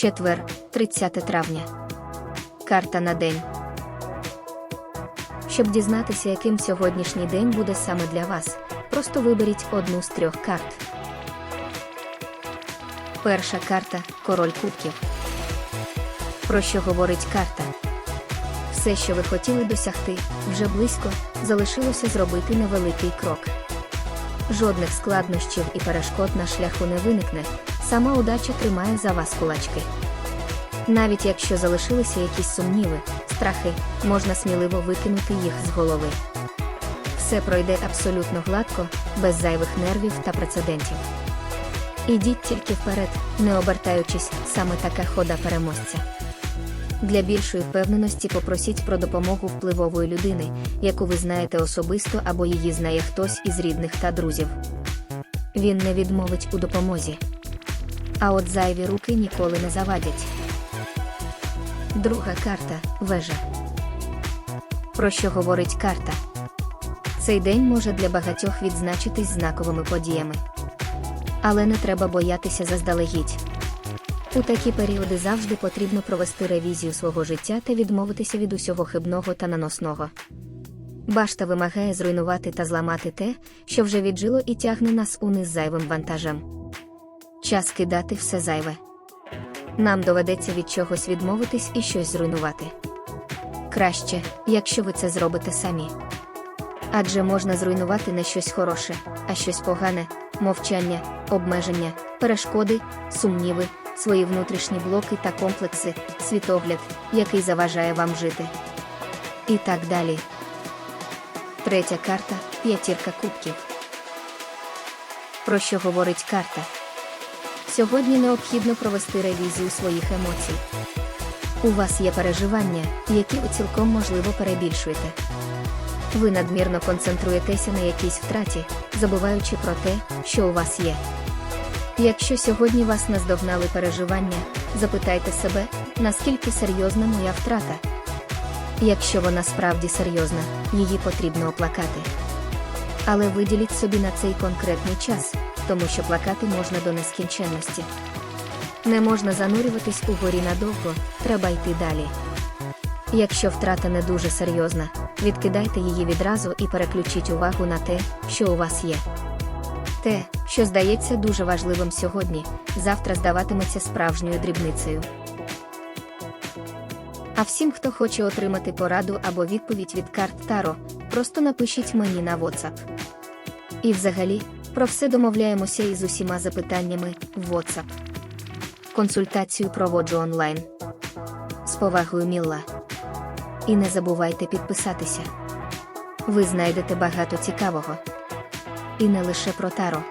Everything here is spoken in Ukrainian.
Четвер, 30 травня. Карта на день. Щоб дізнатися, яким сьогоднішній день буде саме для вас, просто виберіть одну з трьох карт. Перша карта Король Кубків. Про що говорить карта? Все, що ви хотіли досягти, вже близько, залишилося зробити невеликий крок. Жодних складнощів і перешкод на шляху не виникне, сама удача тримає за вас кулачки. Навіть якщо залишилися якісь сумніви, страхи, можна сміливо викинути їх з голови. Все пройде абсолютно гладко, без зайвих нервів та прецедентів. Ідіть тільки вперед, не обертаючись, саме така хода переможця. Для більшої впевненості попросіть про допомогу впливової людини, яку ви знаєте особисто або її знає хтось із рідних та друзів. Він не відмовить у допомозі. А от зайві руки ніколи не завадять. Друга карта вежа. Про що говорить карта? Цей день може для багатьох відзначитись знаковими подіями. Але не треба боятися заздалегідь. У такі періоди завжди потрібно провести ревізію свого життя та відмовитися від усього хибного та наносного. Башта вимагає зруйнувати та зламати те, що вже віджило і тягне нас униз зайвим вантажем. Час кидати все зайве. Нам доведеться від чогось відмовитись і щось зруйнувати. Краще, якщо ви це зробите самі. Адже можна зруйнувати не щось хороше, а щось погане, мовчання, обмеження, перешкоди, сумніви, свої внутрішні блоки та комплекси, світогляд, який заважає вам жити. І так далі. Третя карта п'ятірка кубків. Про що говорить карта? Сьогодні необхідно провести ревізію своїх емоцій. У вас є переживання, які ви цілком можливо перебільшуєте. Ви надмірно концентруєтеся на якійсь втраті, забуваючи про те, що у вас є. Якщо сьогодні вас наздогнали переживання, запитайте себе, наскільки серйозна моя втрата. Якщо вона справді серйозна, її потрібно оплакати. Але виділіть собі на цей конкретний час, тому що плакати можна до нескінченності. Не можна занурюватись у горі надовго, треба йти далі. Якщо втрата не дуже серйозна, відкидайте її відразу і переключіть увагу на те, що у вас є. Те, що здається дуже важливим сьогодні, завтра здаватиметься справжньою дрібницею. А всім, хто хоче отримати пораду або відповідь від карт Таро, просто напишіть мені на WhatsApp. І взагалі, про все домовляємося із усіма запитаннями в WhatsApp. Консультацію проводжу онлайн. З повагою Мілла. І не забувайте підписатися. Ви знайдете багато цікавого. І не лише про Таро.